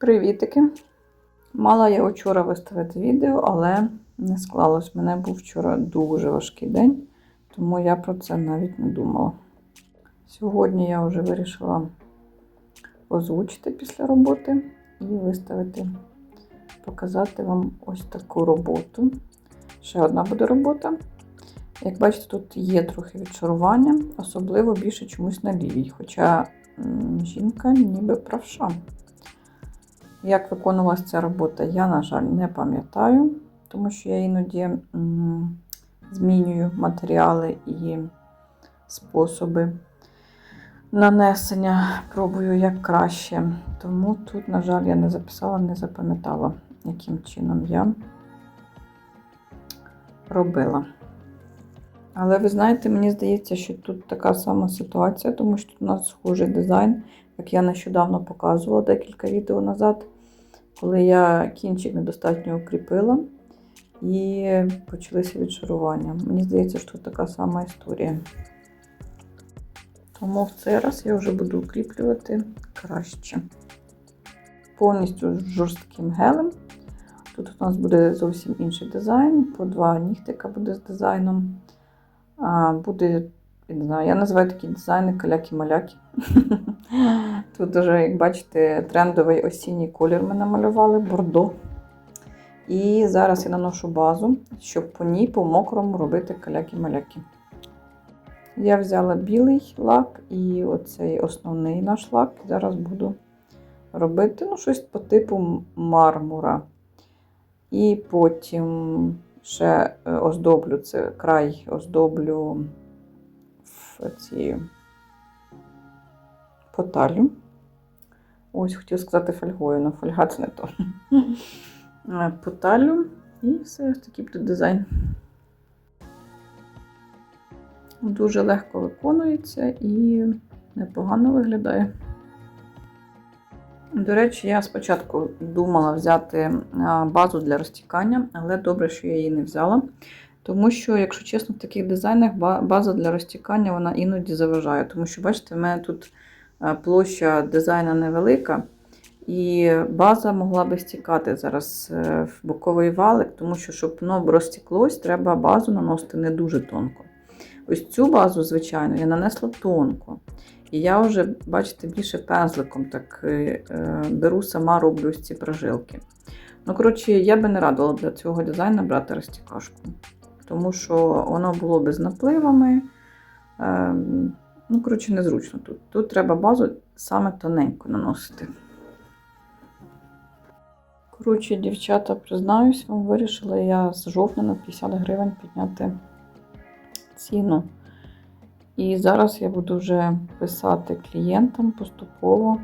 Привітики! Мала я вчора виставити відео, але не склалось. У мене був вчора дуже важкий день, тому я про це навіть не думала. Сьогодні я вже вирішила озвучити після роботи і виставити, показати вам ось таку роботу. Ще одна буде робота. Як бачите, тут є трохи відшарування, особливо більше чомусь на лівій, хоча жінка ніби правша. Як виконувалася ця робота, я, на жаль, не пам'ятаю, тому що я іноді змінюю матеріали і способи нанесення, пробую як краще. Тому тут, на жаль, я не записала, не запам'ятала, яким чином я робила. Але ви знаєте, мені здається, що тут така сама ситуація, тому що тут у нас схожий дизайн, як я нещодавно показувала декілька відео назад, коли я кінчик недостатньо укріпила і почалися відшарування. Мені здається, що така сама історія. Тому в цей раз я вже буду укріплювати краще. Повністю жорстким гелем. Тут у нас буде зовсім інший дизайн, по два нігтика буде з дизайном. Буде, я не знаю, я називаю такі дизайни каляки-маляки. Тут вже, як бачите, трендовий осінній колір ми намалювали, бордо. І зараз я наношу базу, щоб по ній по мокрому робити каляки-маляки. Я взяла білий лак і оцей основний наш лак. Зараз буду робити ну, щось по типу мармура. І потім ще е, оздоблю це край оздоблю цією поталю. Ось хотів сказати фольгою, але фольга це не то. Е, Поталю і все такий буде дизайн. Дуже легко виконується і непогано виглядає. До речі, я спочатку думала взяти базу для розтікання, але добре, що я її не взяла. Тому що, якщо чесно, в таких дизайнах база для розтікання вона іноді заважає. Тому що, бачите, в мене тут площа дизайну невелика, і база могла би стікати зараз е, в боковий валик, тому що, щоб воно розтіклось, треба базу наносити не дуже тонко. Ось цю базу, звичайно, я нанесла тонко. І я вже, бачите, більше пензликом так е, беру, сама роблю ці прожилки. Ну, коротше, я би не радила для цього дизайну брати розтікашку, тому що воно було би з напливами. Е, ну, коротше, незручно тут. Тут треба базу саме тоненько наносити. Коротше, дівчата, признаюсь, вам вирішила я з жовтня на 50 гривень підняти ціну. І зараз я буду вже писати клієнтам поступово,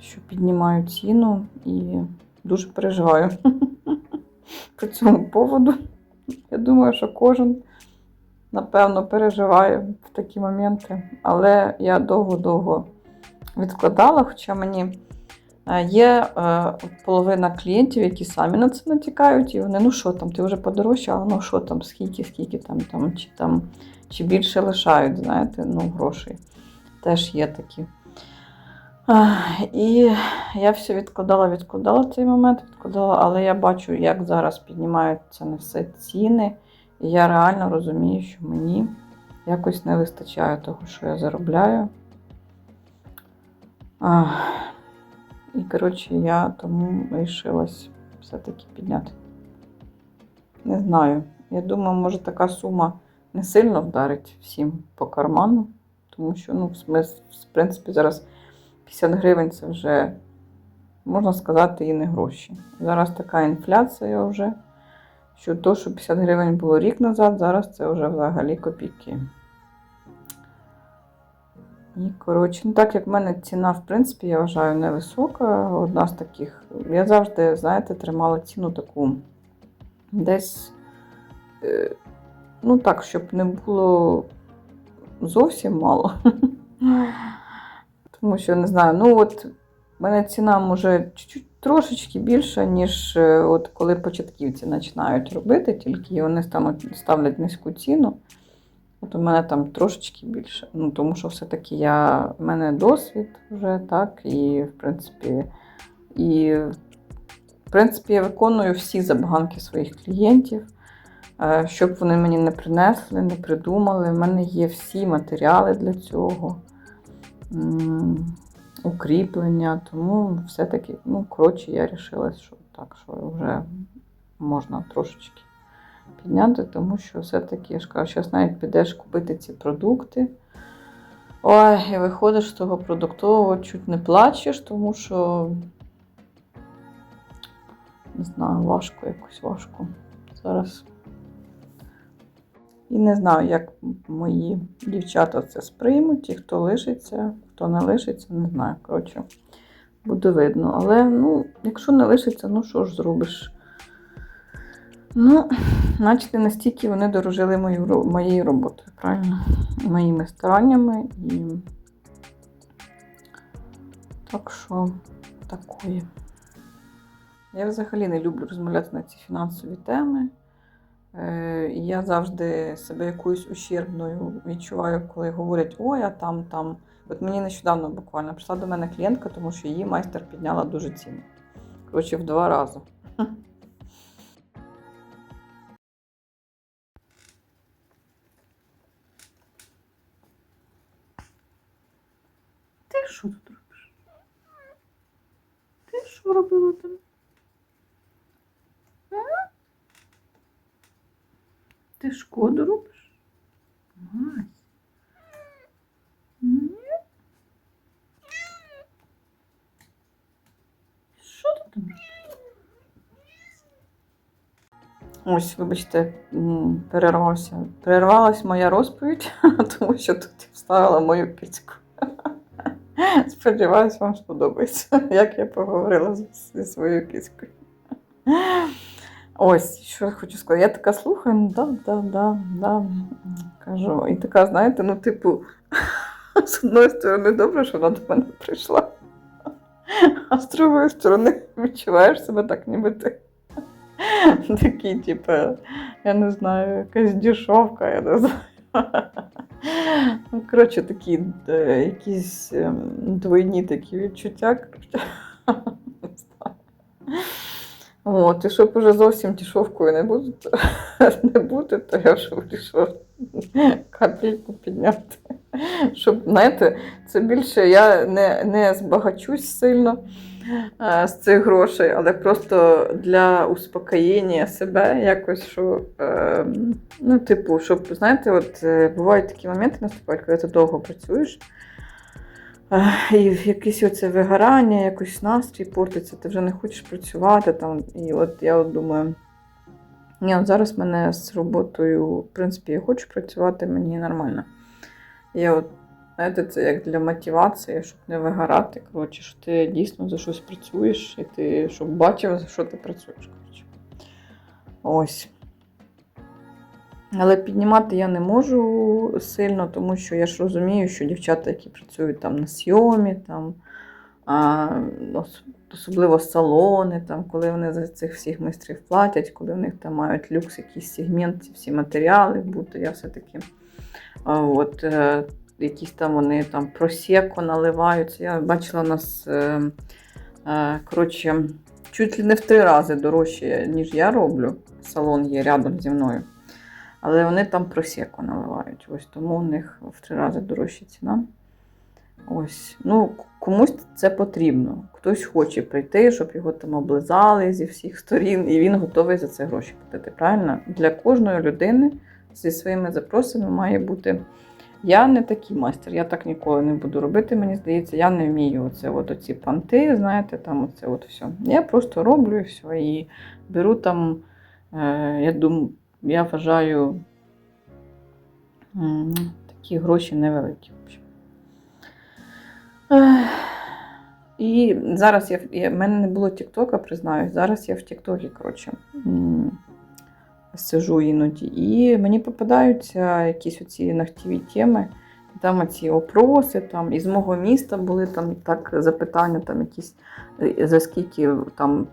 що піднімаю ціну і дуже переживаю по цьому поводу. Я думаю, що кожен, напевно, переживає в такі моменти. Але я довго-довго відкладала, хоча мені є половина клієнтів, які самі на це натякають, і вони, ну що там, ти вже подорожчала, ну що там, скільки, скільки там, там, чи там. Чи більше лишають, знаєте, ну, грошей. Теж є такі. І я все відкладала, відкладала цей момент, відкладала, але я бачу, як зараз піднімаються на все ціни. І я реально розумію, що мені якось не вистачає того, що я заробляю. І, коротше, я тому вирішилась все-таки підняти. Не знаю. Я думаю, може така сума не сильно вдарить всім по карману, тому що, ну, в принципі, зараз 50 гривень це вже, можна сказати, і не гроші. Зараз така інфляція вже, що то, що 50 гривень було рік назад, зараз це вже взагалі копійки. І, коротше, ну так як в мене ціна, в принципі, я вважаю, невисока. Одна з таких. Я завжди, знаєте, тримала ціну таку десь. Ну так, щоб не було зовсім мало. Тому що, не знаю, ну от в мене ціна може чуть-чуть трошечки більша, ніж е, от коли початківці починають робити, тільки вони ставлять низьку ціну. От у мене там трошечки більше. Ну, Тому що все-таки я, в мене досвід вже, так, і, в принципі, І, в принципі, я виконую всі забаганки своїх клієнтів, е, щоб вони мені не принесли, не придумали. У мене є всі матеріали для цього, укріплення. Тому все-таки, ну, коротше, я вирішила, що так, що вже можна трошечки підняти, тому що все-таки, я ж кажу, зараз навіть підеш купити ці продукти. Ой, і виходиш з того продуктового, чуть не плачеш, тому що не знаю, важко якось важко зараз. І не знаю, як мої дівчата це сприймуть, ті, хто лишиться, хто не лишиться, не знаю. Коротше, буде видно. Але ну, якщо не лишиться, ну що ж зробиш? Ну, значить, настільки вони дорожили мою, моєю роботою, правильно? Моїми стараннями і. Так що такое. Я взагалі не люблю розмовляти на ці фінансові теми. Е, Я завжди себе якоюсь ущербною відчуваю, коли говорять, ой, а там, там. От мені нещодавно буквально прийшла до мене клієнтка, тому що її майстер підняла дуже ціну. Коротше, в два рази. Ти що тут робиш? Ти що робила там? А? Ти шкоду робиш? Що ти там? Ось, вибачте, перервався. Перервалась моя розповідь, тому що тут я вставила мою кицьку. Сподіваюсь, вам сподобається, як я поговорила зі своєю кицькою. Ось, що я хочу сказати. Я така слухаю, ну да, да, да, да. Кажу. І така, знаєте, ну, типу, з одної сторони, добре, що вона до мене прийшла. А з другої сторони, відчуваєш себе так, ніби ти такий, типу, я не знаю, якась дешевка, я не знаю. Ну, коротше, такі е, якісь ем, двойні такі відчуття. От, і щоб уже зовсім дешевкою не бути, не бути, то я вже вирішила капельку підняти. Щоб, знаєте, це більше я не, не збагачусь сильно е, з цих грошей, але просто для успокоєння себе якось, що, е, ну, типу, щоб, знаєте, от е, бувають такі моменти наступають, коли ти довго працюєш. І якесь оце вигорання, якось настрій портиться, ти вже не хочеш працювати там. І от я от думаю, ні, от зараз мене з роботою, в принципі, я хочу працювати, мені нормально. Я от, знаєте, це як для мотивації, щоб не вигорати. Коротше, що ти дійсно за щось працюєш, і ти щоб бачив, за що ти працюєш. Коротше. Ось. Але піднімати я не можу сильно, тому що я ж розумію, що дівчата, які працюють там на сйомі, там, а, особливо салони, там, коли вони за цих всіх майстрів платять, коли в них там мають люкс, якийсь сегмент, ці всі матеріали бути, я все-таки от, е, якісь там вони там просеко наливаються. Я бачила у нас е, е, коротше, чуть ли не в три рази дорожче, ніж я роблю. Салон є рядом зі мною. Але вони там просеко наливають. Ось тому у них в три рази дорожча ціна. Ось. Ну, комусь це потрібно. Хтось хоче прийти, щоб його там облизали зі всіх сторін, і він готовий за це гроші платити. Правильно? Для кожної людини зі своїми запросами має бути. Я не такий майстер, я так ніколи не буду робити, мені здається, я не вмію оце от оці панти, знаєте, там оце от все. Я просто роблю все. І беру там, е, я думаю, я вважаю такі гроші невеликі. І зараз я, в- мене не було Тіктока, признаюсь. Зараз я в Тіктокі, коротше, сижу іноді. І мені попадаються якісь оці нахтіві теми. Там оці опроси, там із мого міста були там так запитання, там якісь е, за скільки там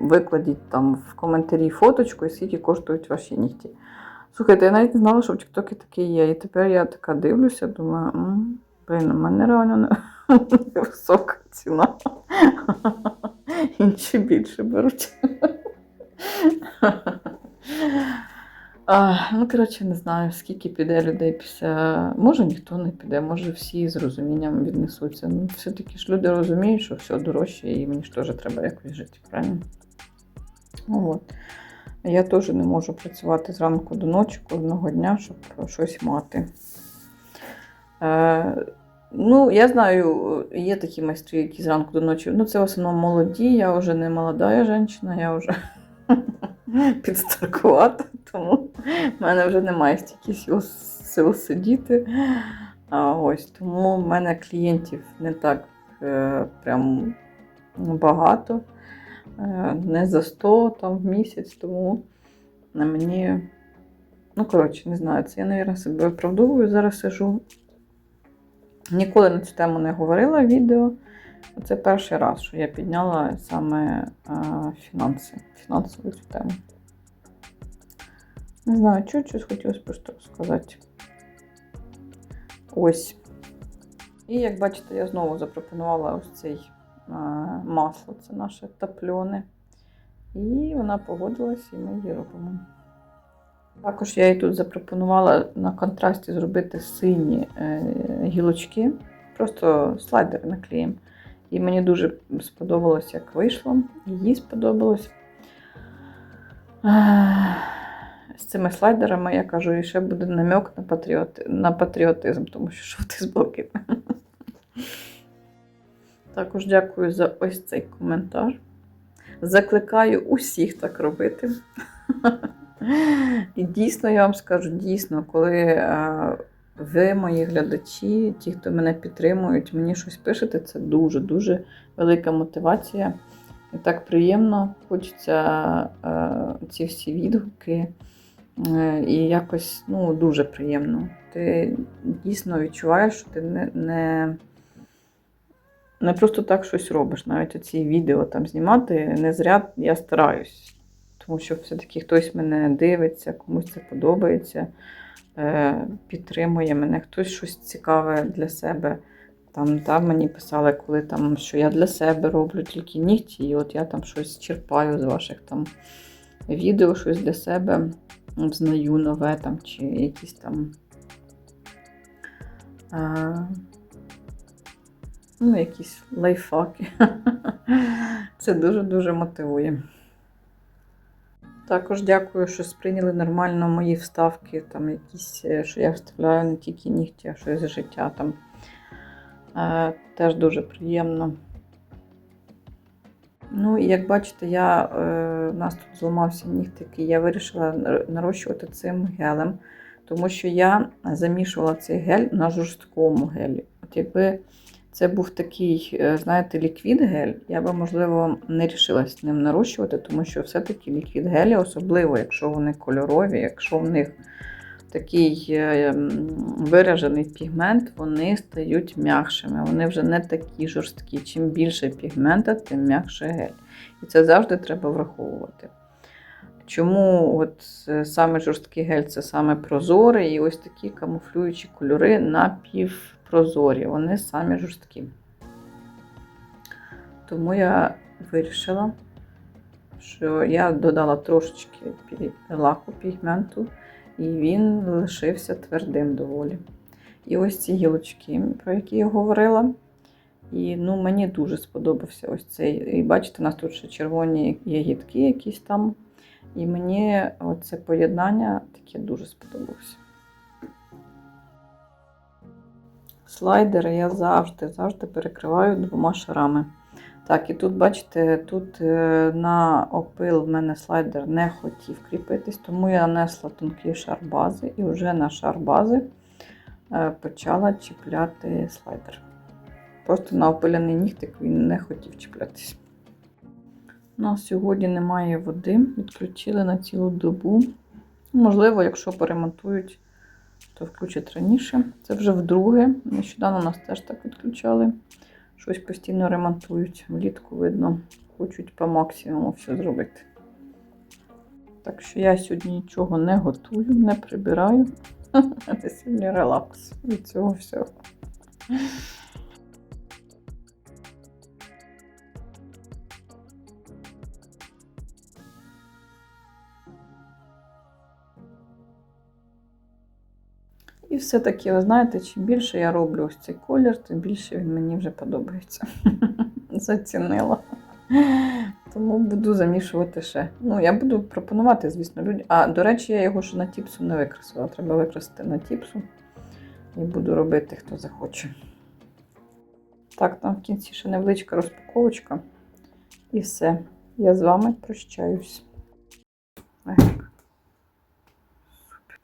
викладіть там в коментарі фоточку і скільки коштують ваші нігті. Слухайте, я навіть не знала, що в Тіктокі таке є. І тепер я така дивлюся, думаю, м, блін, у мене реально не- висока ціна. Інші більше беруть. А, ну, коротше, не знаю, скільки піде людей після. Може ніхто не піде, може всі з розумінням віднесуться. Ну, все-таки ж люди розуміють, що все дорожче, і мені ж теж треба якось жити, правильно? От. Я теж не можу працювати зранку до ночі кожного дня, щоб щось мати. Е, ну, я знаю, є такі майстри, які зранку до ночі. Ну, це в основному молоді, я вже не молода жінка, я вже підстаркувата, тому в мене вже немає стільки сил, сил сидіти. А, ось, Тому в мене клієнтів не так е, прям багато. Е, не за 100 там, в місяць, тому на мені. Ну, коротше, не знаю, це я, мабуть, себе виправдовую. Зараз сижу. Ніколи на цю тему не говорила відео. Це перший раз, що я підняла саме а, фінанси, фінансову цю тему. Не знаю, чого щось хотілося просто розказати. Ось. І як бачите, я знову запропонувала ось цей а, масло, це наше тапльоне. І вона погодилась, і ми її робимо. Також я їй тут запропонувала на контрасті зробити сині е, гілочки, просто слайдери наклеїмо. І мені дуже сподобалось, як вийшло. Їй сподобалось. З цими слайдерами я кажу, і ще буде намек на, патріоти... на патріотизм, тому що жовтий з блакитним. Також дякую за ось цей коментар. Закликаю усіх так робити. І дійсно, я вам скажу, дійсно, коли ви, мої глядачі, ті, хто мене підтримують, мені щось пишете, це дуже-дуже велика мотивація. І так приємно, хочеться е, ці всі відгуки. Е, і якось ну, дуже приємно. Ти дійсно відчуваєш, що ти не не, не просто так щось робиш. Навіть оці відео там знімати не зря я стараюсь. Тому що все-таки хтось мене дивиться, комусь це подобається. Е, підтримує мене, хтось щось цікаве для себе. Там, там Мені писали, коли там, що я для себе роблю тільки нігті, і от я там щось черпаю з ваших там відео, щось для себе знаю нове там, чи якісь там. А, ну, якісь лайфхаки. Це дуже-дуже мотивує. Також дякую, що сприйняли нормально мої вставки, там якісь, е, що я вставляю не тільки нігті, а щось з життя там. Е, Теж дуже приємно. Ну, і як бачите, я, е, у нас тут зламався нігтик, і я вирішила нарощувати цим гелем, тому що я замішувала цей гель на жорсткому гелі. От якби це був такий, е, знаєте, ліквід-гель. Я би, можливо, не рішилась ним нарощувати, тому що все-таки ліквід-гелі, особливо, якщо вони кольорові, якщо в них такий е, виражений пігмент, вони стають м'якшими. Вони вже не такі жорсткі. Чим більше пігмента, тим м'якше гель. І це завжди треба враховувати. Чому от е, саме жорсткий гель це саме прозорий, і ось такі камуфлюючі кольори напів прозорі, вони самі жорсткі. Тому я вирішила, що я додала трошечки лаку пігменту, і він лишився твердим доволі. І ось ці гілочки, про які я говорила. І ну, мені дуже сподобався ось цей. І бачите, у нас тут ще червоні ягідки якісь там. І мені це поєднання таке дуже сподобалося. Слайдери я завжди завжди перекриваю двома шарами. Так, і тут, бачите, тут е, на опил в мене слайдер не хотів кріпитись, тому я нанесла тонкий шар бази і вже на шар бази е, почала чіпляти слайдер. Просто на опиляний нігтик він не хотів чіплятись. У нас сьогодні немає води, відключили на цілу добу. Можливо, якщо поремонтують то включать раніше. Це вже вдруге. Нещодавно нас теж так відключали. Щось постійно ремонтують. Влітку видно, хочуть по максимуму все зробити. Так що я сьогодні нічого не готую, не прибираю. Це сьогодні релакс від цього всього. Все-таки, ви знаєте, чим більше я роблю ось цей колір, тим більше він мені вже подобається. Зацінила. Тому буду замішувати ще. Ну, я буду пропонувати, звісно, людям. А, до речі, я його ще на тіпсу не викрасила. Треба викрасити на тіпсу. І буду робити, хто захоче. Так, там в кінці ще невеличка розпаковочка. І все. Я з вами прощаюсь. Так. Супер.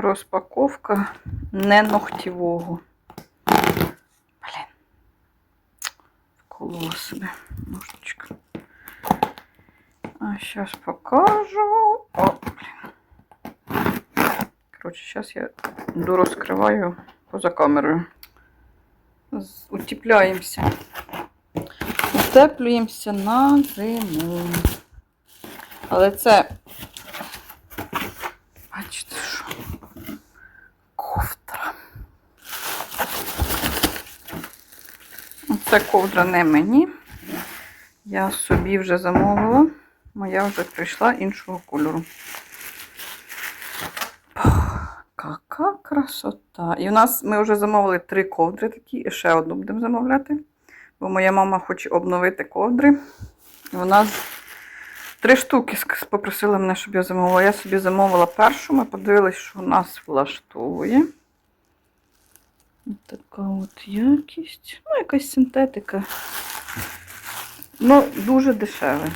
Розпаковка не ногтєвого. Блін. Вколола себе ножничка. А зараз покажу. О, блін. Коротше, зараз я дорозкриваю поза камерою. Утепляємося. Утеплюємося на зиму. Але це. Бачите, що? Ковдра. Це ковдра не мені. Я собі вже замовила. Моя вже прийшла іншого кольору. Яка красота. І у нас ми вже замовили три ковдри такі, і ще одну будемо замовляти. Бо моя мама хоче обновити ковдри. І вона три штуки попросила мене, щоб я замовила. Я собі замовила першу, ми подивились, що нас влаштовує. Така от якість. Ну, якась синтетика. Ну, дуже дешеве.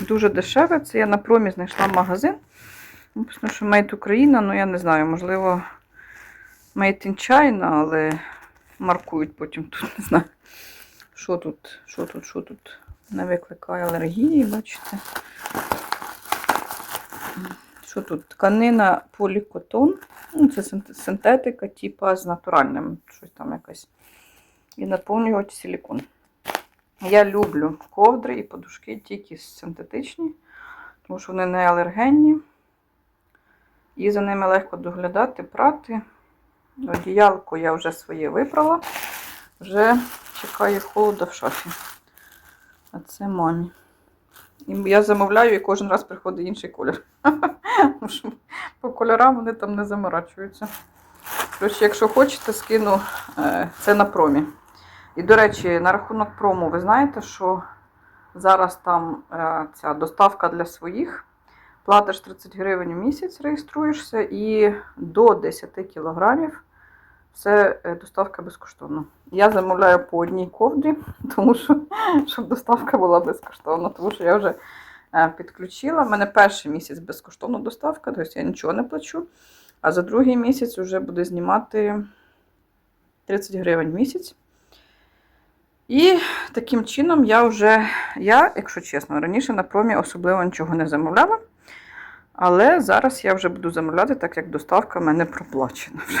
Дуже дешеве. Це я на промі знайшла магазин. Написано, що Made Україна, ну я не знаю, можливо, Made in China, але маркують потім тут, не знаю. Що тут, що тут, що тут не викликає алергії, бачите? Що тут? Тканина полікотон. Ну, це синтетика, типа з натуральним, щось там якесь. І наповнювач силікон. Я люблю ковдри і подушки тільки синтетичні, тому що вони не алергенні. І за ними легко доглядати, прати. Одіялко я вже своє випрала. Вже чекаю холода в шафі. А це мамі. І я замовляю, і кожен раз приходить інший колір. По кольорам вони там не заморачуються. Коротше, якщо хочете, скину е, це на промі. І, до речі, на рахунок прому, ви знаєте, що зараз там е, ця доставка для своїх. Платиш 30 гривень у місяць, реєструєшся, і до 10 кілограмів це е, доставка безкоштовна. Я замовляю по одній ковдрі, тому що щоб доставка була безкоштовна, тому що я вже е, підключила. У мене перший місяць безкоштовна доставка, тобто я нічого не плачу. А за другий місяць вже буде знімати 30 гривень в місяць. І таким чином я вже, я, якщо чесно, раніше на промі особливо нічого не замовляла. Але зараз я вже буду замовляти, так як доставка в мене проплачена вже.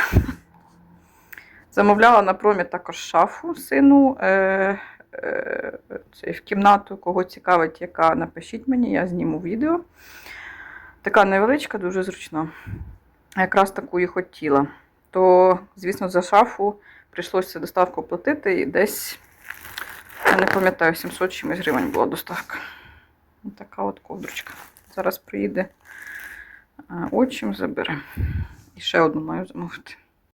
Замовляла на промі також шафу сину е, е, в кімнату, кого цікавить, яка напишіть мені, я зніму відео. Така невеличка, дуже зручна. Якраз таку і хотіла. То, звісно, за шафу прийшлося доставку платити і десь, я не пам'ятаю, 700 чимось гривень була доставка. Така от ковдрочка. Зараз приїде а, отчим забере. І ще одну маю замовити.